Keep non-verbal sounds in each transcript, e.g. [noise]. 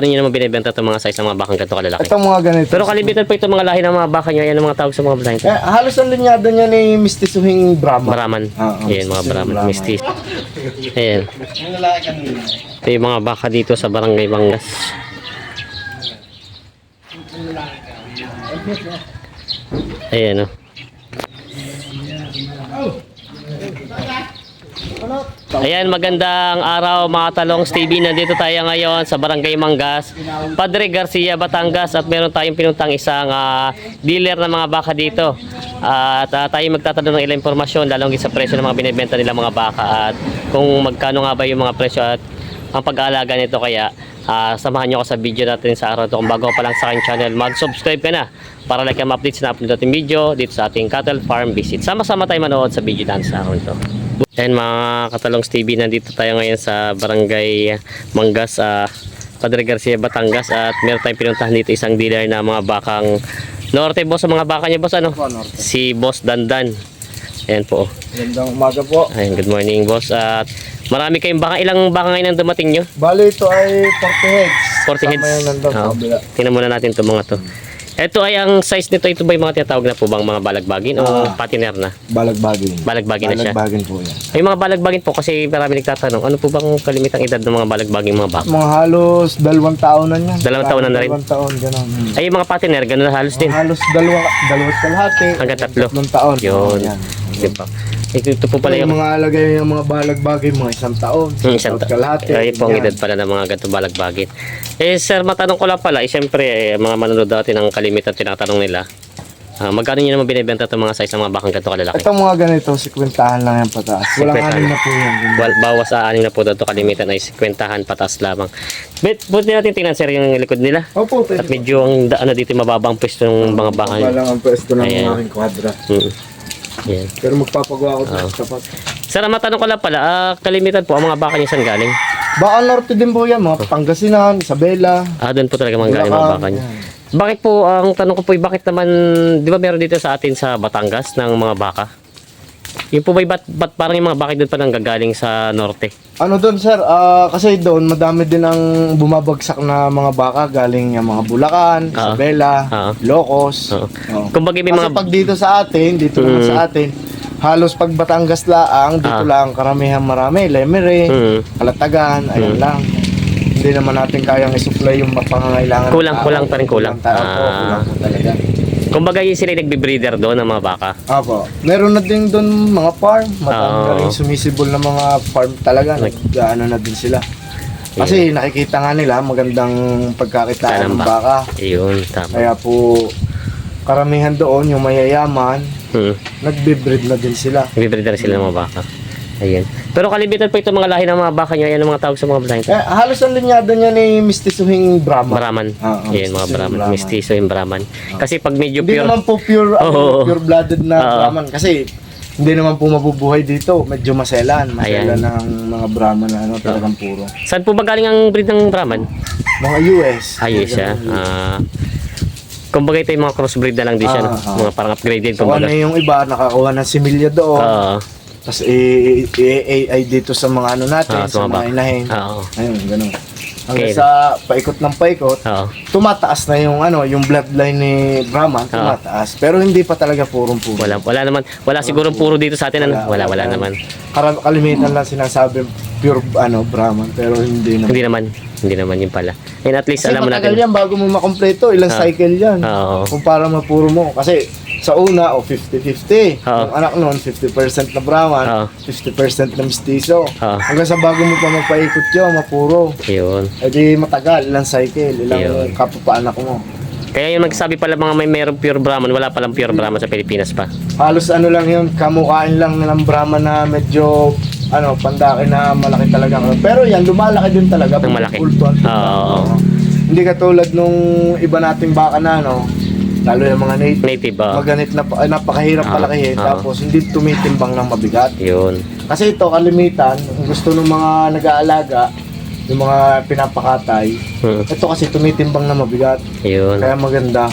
Ano nyo naman binibenta itong mga size ng mga bakang ganito kalalaki? Itong mga ganito. Pero kalimitan po itong mga lahi ng mga baka nyo. Yan ang mga tawag sa mga blind. Eh, halos ang linyada niya ni mistisuhing Brahma. Brahman. Ah, ah, Ayan, mga mistis, Brahman. Brahman. Mistis. Ayan. Lalaki kanina. Ito yung mga baka dito sa Barangay Bangas. Ayan o. Ayan, magandang araw mga talongs TV. Nandito tayo ngayon sa Barangay Mangas, Padre Garcia, Batangas. At meron tayong pinuntang isang ah, dealer ng mga baka dito. at ah, tayo magtatanong ng ilang impormasyon lalong sa presyo ng mga binibenta nila mga baka. At kung magkano nga ba yung mga presyo at ang pag-aalaga nito. Kaya ah, samahan nyo ako sa video natin sa araw ito kung bago pa lang sa aking channel mag-subscribe ka na para like ang updates na upload natin video dito sa ating cattle farm visit. Sama-sama tayo manood sa video natin sa araw ito Ayan mga katalongs TV nandito tayo ngayon sa barangay Mangas sa Padre Garcia Batangas at meron tayong pinuntahan dito isang dealer na mga bakang Norte boss mga baka niya boss ano Po, Norte. si Boss Dandan Ayan po Gandang umaga po. Ayan, good morning boss at marami kayong baka ilang baka ngayon ang dumating nyo Bali ito ay 40 heads. 40 heads. Oo. kabila. Tingnan muna natin itong mga to. Ito ay ang size nito. Ito ba yung mga tinatawag na po bang mga balagbagin o Ah. patiner na? Balagbagin. Balagbagin na siya. Balagbagin po yan. Ay mga balagbagin po kasi marami nagtatanong. Ano po bang kalimitang edad ng mga balagbagin mga baka? Mga halos dalawang taon na yan. Dalawang taon na na rin? Dalawang taon, gano'n. Hmm. Ay yung mga patiner, ganun na halos din. Halos dalawa, dalawat kalahati. Hanggang tatlo. Tatlong taon. Yun. Yan. Di ba? Ito, ito po pala Yung yung mga alagay yung mga balagbagin, mga isang taon. Hmm, isang taon ta- kalahati. Ay po ang edad pala ng mga ganito balagbagin. Eh sir, matanong ko lang pala, eh, siyempre eh, mga manonood natin ang kalimitan tinatanong nila. Ah, magkano nyo naman binibenta itong mga size ng mga bakang ganito kalalaki? Itong mga ganito, sikwentahan lang yan pataas. Walang anin na po yan. Wal, bawas sa anim na po dito kalimitan ay kwentahan patas lamang. Bet, buti natin tingnan sir yung likod nila. Opo, At pwede. medyo ang ano dito mababang pwesto ng mga baka. Wala lang ang pwesto ng aking kwadra. Mm. Yan. Pero magpapagawa ko Oo. sa tapat. Sir, matanong ko lang pala, ah, kalimitan po ang mga baka niya saan galing? Baka norte din po yan, mga Pangasinan, Isabela. Ah, doon po talaga mga galing mga Bulacan, baka niya. yan. Bakit po, ang tanong ko po, ay bakit naman, di ba meron dito sa atin sa Batangas ng mga baka? Yung po ba, ba't, ba't parang yung mga baka doon pa nang gagaling sa norte? Ano doon sir, Ah, kasi doon madami din ang bumabagsak na mga baka galing yung mga Bulacan, Oo. Isabela, Oo. Ilocos. Oo. Oo. Kumbaga may Kasi mga... pag dito sa atin, dito naman Mm. sa atin, halos pag Batangas laang, dito Ah. lang karamihan marami, Lemere, Mm. Kalatagan, ayan Mm. lang. Hindi naman natin kayang isupply yung pangangailangan. ng Kulang, tao. kulang pa rin, kulang. Tao po, Ah. kulang po talaga. Kumbaga yung sila yung nagbe-breeder doon ng mga baka. Apo. Meron na din doon mga farm. Madami Oo. rin sumisibol na mga farm talaga. Nag-ano na din sila. Kasi nakikita nga nila magandang pagkakitaan ng baka? baka. Ayun, tama. Kaya po karamihan doon yung mayayaman, Hmm. nagbe-breed na din sila. Nagbe-breeder sila ng mga baka. Ayun. Pero kalimitan po ito mga lahi ng mga baka nyo. Yan ang mga tawag sa mga blind. Eh, halos ang linyada niya ni mistisuhing Brahma. Brahman. Oo, Ayan, mga Brahman. Brahman. Mestizo yung Brahman. Kasi pag medyo Hindi pure... naman po pure, ano, Oo. pure-blooded na Oo. Brahman. Kasi hindi naman po mabubuhay dito. Medyo maselan. Maselan Ayan. ng mga Brahman na ano, talagang puro. Saan po ba galing ang breed ng Brahman? Mga US. Ayun siya. Ah... kumbaga ito yung mga crossbreed na lang din siya. no? Ah, ah. Mga parang upgraded. So ano Kumbaga. yung iba, nakakuha ng similya doon. Oo. Tapos i-AI dito sa mga ano natin, Ah, sa mga inahin. Oo. Ayun, ganun. Hanggang Okay. sa paikot ng paikot, Oo. tumataas na yung ano, yung bloodline ni Brahman, Ah. tumataas. Pero hindi pa talaga purong puro. Wala, wala naman. Wala siguro puro dito sa atin. Ano? Wala, wala naman. Karam- kalimitan lang sinasabi pure ano Brahman, pero hindi naman. Hindi naman. Hindi naman yun pala. And at least Kasi alam mo matagal natin. yan bago mo makompleto, ilang Ah. cycle yan. Oo. Kung para mapuro mo. Kasi sa una, o 50-50. Oo. Yung anak noon, 50% na Brahman, Oo. 50% na mestizo. Oo. Hanggang sa bago mo pa magpaikot yun, mapuro. Yun. E di matagal, ilang cycle, ilang Yun. kapapaanak mo. Kaya yung nagsabi pala mga may merong pure Brahman, wala palang pure Brahman sa Pilipinas pa. Halos ano lang yun, kamukain lang ng Brahman na medyo ano, pandaki na malaki talaga. Pero yan, lumalaki din talaga. Ang malaki. Oo. Hindi katulad nung iba nating baka na, no? Lalo yung mga native. Native ba? Maganit na ay, napakahirap Ah, palakihin ah. tapos hindi tumitimbang ng mabigat. Yun. Kasi ito kalimitan, kung gusto ng mga nag-aalaga, yung mga pinapakatay, Hmm. ito kasi tumitimbang na mabigat. Yun. Kaya maganda.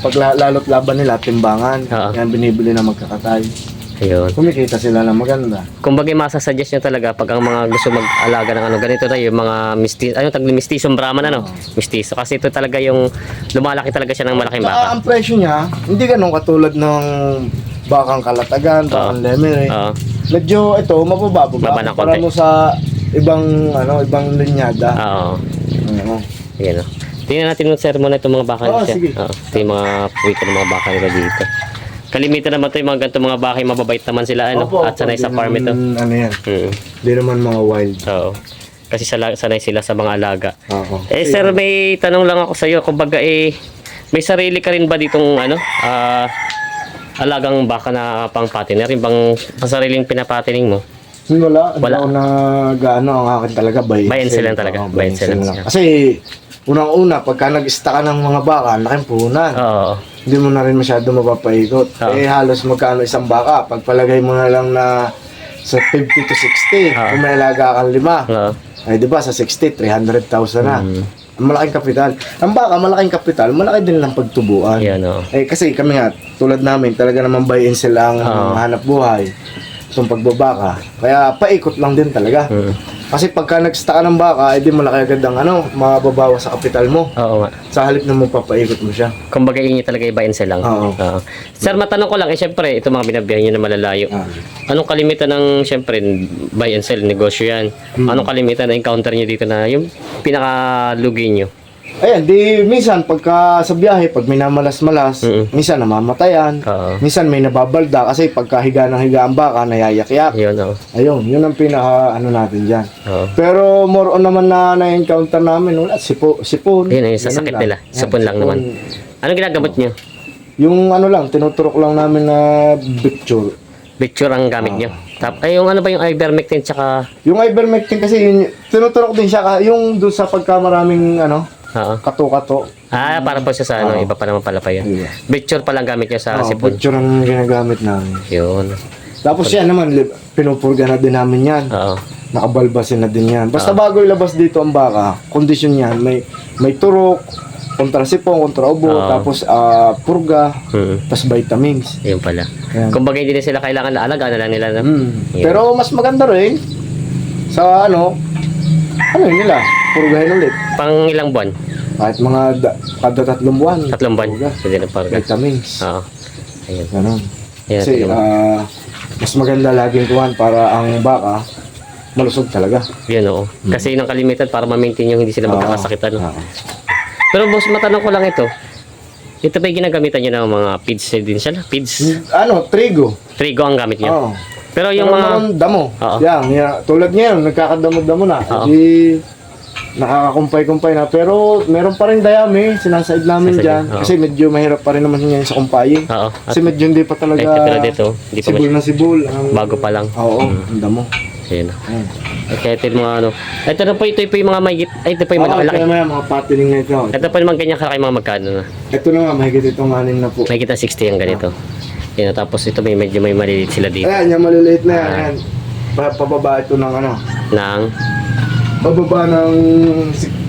Pag la- lalo't laban nila, timbangan. Oo. Yan binibili na magkakatay. Ayun. Kumikita sila ng maganda. Kumbaga masasuggest nyo talaga pag ang mga gusto mag-alaga ng ano, ganito na yung mga misti, ano tag mistisong Brahman ano, mistiso. Kasi ito talaga yung lumalaki talaga siya ng malaking Saka baka. ang presyo niya, hindi ganun katulad ng bakang kalatagan, bakang lemery. Oo. Medyo ito, mabababa. Baba ng Para konti. mo sa ibang ano, ibang linyada. Oo. Ano. Ayan o. Tingnan natin yung sir muna itong mga baka Oo, nila. sige. Oo, ito yung mga puwito ng mga baka nila dito. Kalimitan naman ito yung mga ganito mga yung mababait naman sila ano, Opo, at sanay opo, sa di farm ito. naman, Ano yan, Mm. di naman mga wild. Oo. Kasi sala- sanay sila sa mga alaga. Oo. Eh sir, may tanong lang ako sa iyo. Kumbaga eh, may sarili ka rin ba ditong ano, ah, alagang baka na pang patiner? Yung bang ang sariling pinapatining mo? Wala, Wala. Wala. ako na gaano ang akin talaga buy Buy and sell lang talaga. Oo, Buy and sell lang. Kasi unang-una, pagka nag-ista ka ng mga baka, laking puhunan. Oo. Hindi mo na rin masyado mapapaikot. Oo. Eh halos magkano isang baka, pagpalagay mo na lang na sa 50 to 60, Oo. kung may alaga kang lima, Oo. ay di ba sa 60, 300,000 na. Mm. Ang malaking kapital. Ang baka, malaking kapital, malaki din lang pagtubuan. Yan o. Eh kasi kami nga, tulad namin, talaga naman buy and sell ang Oo. hanap buhay. Itong pagbabaka. Kaya paikot lang din talaga. Mm. Kasi pagka nag-stock ka ng baka, edi malaki agad ang ano, mababawa sa kapital mo. Oo nga. Sa halip na mapapaikot mo siya. Kumbaga inyo talaga iba and lang. Oo. Sir, matanong ko lang, eh syempre, ito mga binabiyahin nyo na malalayo. Ah. Anong kalimitan ng, syempre, buy and sell, negosyo yan. Hmm. Anong kalimitan na encounter nyo dito na yung pinakalugi nyo? Ayan, di minsan pagka sa biyahe, pag may namalas-malas, Mm-mm. minsan namamatayan, Oo. minsan may nababalda kasi pagka higa ng higa ang baka, nayayak-yak. Yun, oo. Ayun, yun ang pinaka ano natin dyan. Oo. Pero more on naman na na-encounter namin, wala, sipo, sipon. Yun, yung Ganun sasakit lang. nila. Yan, Sapon lang naman. Anong ginagamot nyo? Yung ano lang, tinuturok lang namin na picture. Picture ang gamit nyo. Tap, ay, yung ano ba yung ivermectin tsaka... Yung ivermectin kasi, yun, tinuturok din siya, ka- yung doon sa pagka maraming ano, Oo. kato-kato. Ah, para po siya sa ano, Oo. iba pa naman pala pa yun. Iya. Picture pa lang gamit nyo sa Oo, sipon. picture ang ginagamit namin. Yun. Tapos yan naman, li- pinupurga na din namin yan. Oo. Nakabalbasin na din yan. Basta bago ilabas dito ang baka, kondisyon yan, may may turok, kontra sipon, kontra ubo, Oo. tapos ah, purga, Mm. tapos vitamins. Yun pala. Yan. Kumbaga hindi na sila kailangan alagaan na lang nila. No? Mm. Pero mas maganda rin sa ano, ano yun nila, purgahin ulit. Pang ilang buwan? Kahit mga da, kada tatlong buwan. Tatlong buwan. Purga. Pwede na parga. Vitamins. Oo. Ayun. Ganun. Yan, Kasi ah, mas maganda laging kuhan para ang baka malusog talaga. Yun, oo. Kasi ng kalimitan para ma-maintain yung hindi sila magkakasakit. Ano. Oo. Pero boss, matanong ko lang ito. Ito ba yung ginagamitan nyo ng mga feeds din siya? Feeds? Ano, trigo. Trigo ang gamit nyo. Oo. Pero yung Pero mga... damo. Oo. Yan, yan. Tulad ngayon, nagkakadamo-damo na. Oo. Di nakakakumpay-kumpay na. Pero meron pa rin dayami, sinasaid namin Sasaid, dyan. oo. Kasi medyo mahirap pa rin naman yan sa kumpay. Oo. At Kasi medyo hindi pa ay, talaga katulad dito, hindi pa sibul masyado. na sibul. Ang- Bago pa lang. Oo, ang damo. Ayun. Ayan. At kaya ito yung mga ano. Ito na po, ito po yung mga may Ay, ito po yung Oo, malaki. ito naman yung mga patining na ito. Ito po naman ganyan kalaki mga magkano na. Ito na nga, mahigit itong anin na po. May kita 60 yung ganito. Yan, tapos ito may medyo may maliliit sila dito. Ayan, yung maliliit na yan. Ah. Ayan. Pa- pababa ito ng ano. Nang, Pababa ng...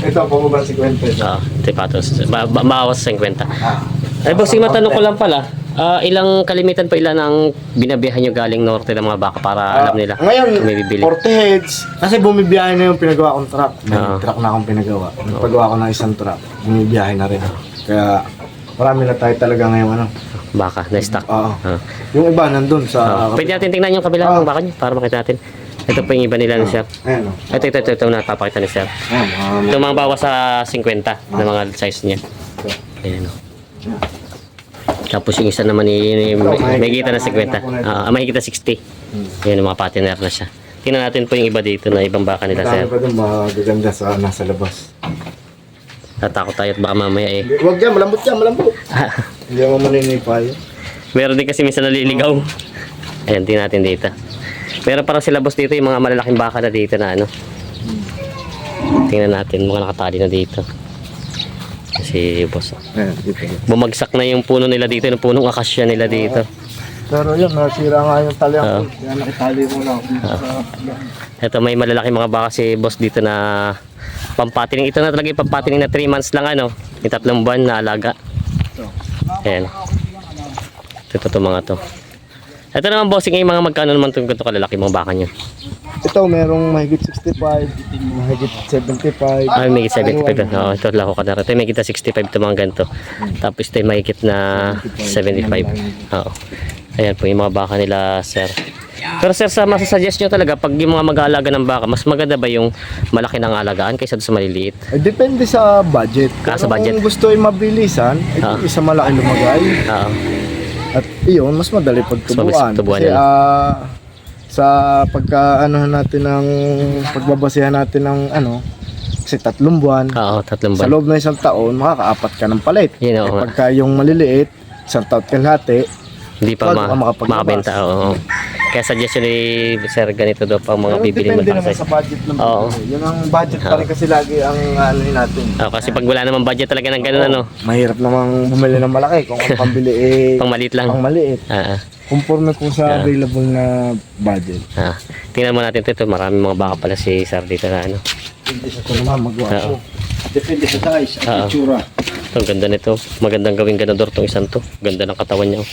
Ito, pababa ng 50. ito. ah, tipatos. Ba, ba, maawas sa 50. Ah. Ay, bossing, matanong ko lang pala. Ah, ilang kalimitan pa ilan ang binabiyahan nyo galing norte ng mga baka para Ah, alam nila Ngayon, kung may bibili? 40 heads. Kasi bumibiyahe na yung pinagawa kong truck. May Oo. truck na akong pinagawa. Nagpagawa ko ng isang truck. Bumibiyahe na rin. Kaya marami na tayo talaga ngayon ano. Baka, na-stock. Oo. Ah. Yung iba nandun sa... Ah, pwede natin tingnan yung kabila Ah. ng baka nyo para makita natin. Ito po yung iba nila ni Sir. Ayan o. Ito, ito, ito, ito, napapakita ni Sir. Ayan, mga... Ito mga bawas sa 50 na mga size niya. Ayan o. Tapos yung isa naman ni, ni may, may kita na 50. Ah, may kita 60. Ayan yung mga partner na siya. Tingnan natin po yung iba dito na ibang baka nila Dami sir. pa dun magaganda sa nasa labas. Tatakot tayo at baka mamaya eh. Huwag yan, malambot yan, malambot. [laughs] Hindi mo maninipa yun. Meron din kasi minsan naliligaw. Ayan, tingnan natin dito. Meron parang sila boss dito yung mga malalaking baka na dito na ano. Tingnan natin mga nakatali na dito. Si boss. Ayan, dito. Bumagsak na yung puno nila dito, yung punong akasya nila dito. Pero yun, nasira nga yung tali ako. Kaya nakitali mo dito sa... Ito may malalaki mga baka si boss dito na pampatining. Ito na talaga yung pampatining na 3 months lang ano. Yung tatlong buwan na alaga. Ayan. Ito to mga to. Ito naman bossing yung mga magkano naman itong ganito kalalaki mga baka nyo. Ito merong mahigit 65, mahigit 75. Ay, may 75 ito. Oo, ito lako ka na rin. Ito may kita 65 ito mga ganito. Tapos ito may higit na 75. Oo. Ayan po yung mga baka nila, sir. Pero sir, sa masasuggest nyo talaga, pag yung mga mag-aalaga ng baka, mas maganda ba yung malaki ng alagaan kaysa sa maliliit? Eh, depende sa budget. Ah, sa budget. Kung gusto ay mabilisan, eh, Ah. isa malaki lumagay. Oo. At iyon, mas madali pagtubuan. Mas tubuan Kasi ah, sa pagka ano natin ng pagbabasehan natin ng ano, kasi tatlong buwan, Oo, tatlong sa buwan. loob ng isang taon, makakaapat ka ng palit. Yun, oo eh, pagka yung maliliit, isang taon kalahati, Hindi pa ma makabenta. Oo. Kaya suggestion ni sir ganito daw pang mga Pero bibili depende ng naman sa budget ng Oo. bibili. Yun ang budget pa rin kasi lagi ang ano natin. Oo, kasi pag wala namang budget talaga ng ganun ano, Mahirap namang bumili ng malaki kung ang [laughs] pambili eh pang maliit lang. pang maliit. Ah, ah. Conforme po sa available na budget. ah. Tingnan mo natin ito, ito. Maraming mga baka pala si sir dito na ano. Depende sa kung naman magawa Oo. Depende sa size Oo. at itsura. Ito, ang ganda nito. Magandang gawing ganador tong isang to. Ganda ng katawan niya. oh.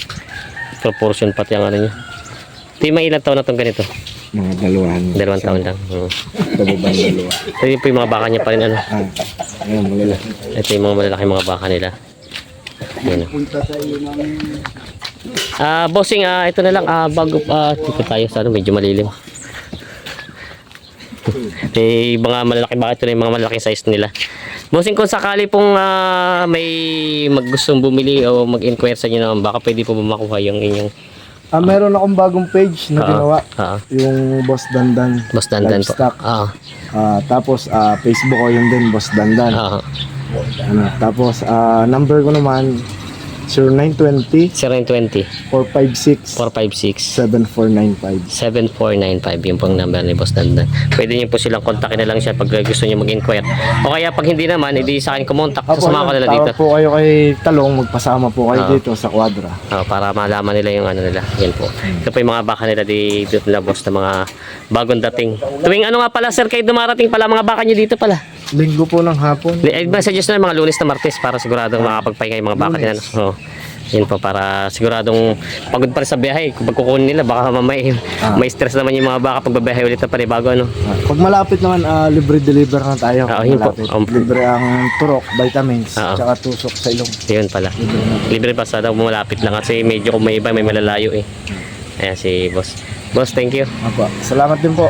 Proportion pati ang ano niya. Ito yung ilang taon na tong ganito. Mga dalawahan. Dalawang taon lang. Oo. Tababang dalawa. Ito yung yung mga baka niya pa rin ano. Ah, ayun, malalaki. Ito yung mga malalaki mga baka nila. Yan. oh. Punta sa iyo ng... Ah, bossing, ah, ito na lang ah, bago ah, dito tayo sa ano, medyo malilim. [laughs] May mga malalaki baka ito na yung mga malalaking size nila. Bossing, kung sakali pong ah, may maggustong bumili o mag-inquire sa inyo naman, baka pwede po ba makuha yung inyong Ah, meron akong bagong page na Ah, ginawa. ah, Yung Boss Dandan. Boss Dandan po. Livestock. Ah, Ah, tapos ah, Facebook ko yun din, Boss Dandan. ah, Ano, tapos ah, number ko naman 0920 0920 456 456 7495. 7495 yung pong number ni Boss Dandan. Pwede niyo po silang kontakin na lang siya pag gusto niyo mag-inquire. O kaya pag hindi naman, edi sa akin kumontak. Sasama ko nila dito. po kayo kay Talong, magpasama po kayo Ah. dito sa Quadra. Oh, para malaman nila yung ano nila. Yan po. Ito po yung mga baka nila di dito nila boss na mga bagong dating. Tuwing ano nga pala sir kayo dumarating pala mga baka nyo dito pala. Linggo po ng hapon. Eh, messages na mga lunes na martes para siguradong makapagpahinga yung mga baka nila. Oh. Yun po para siguradong pagod pa rin sa biyahe. Kung pagkukunin nila baka mamay Ah. may stress naman yung mga baka pag babiyahe ulit na panibago ano. Pag malapit naman, ah, libre deliver na tayo. Ah, yun po. malapit. Um, libre ang turok, vitamins, Ah. tsaka tusok sa ilong. Yun pala. Libre pa sa daw malapit lang kasi medyo kung may iba may malalayo eh. Ayan si boss. Boss, thank you. Apa, salamat din po.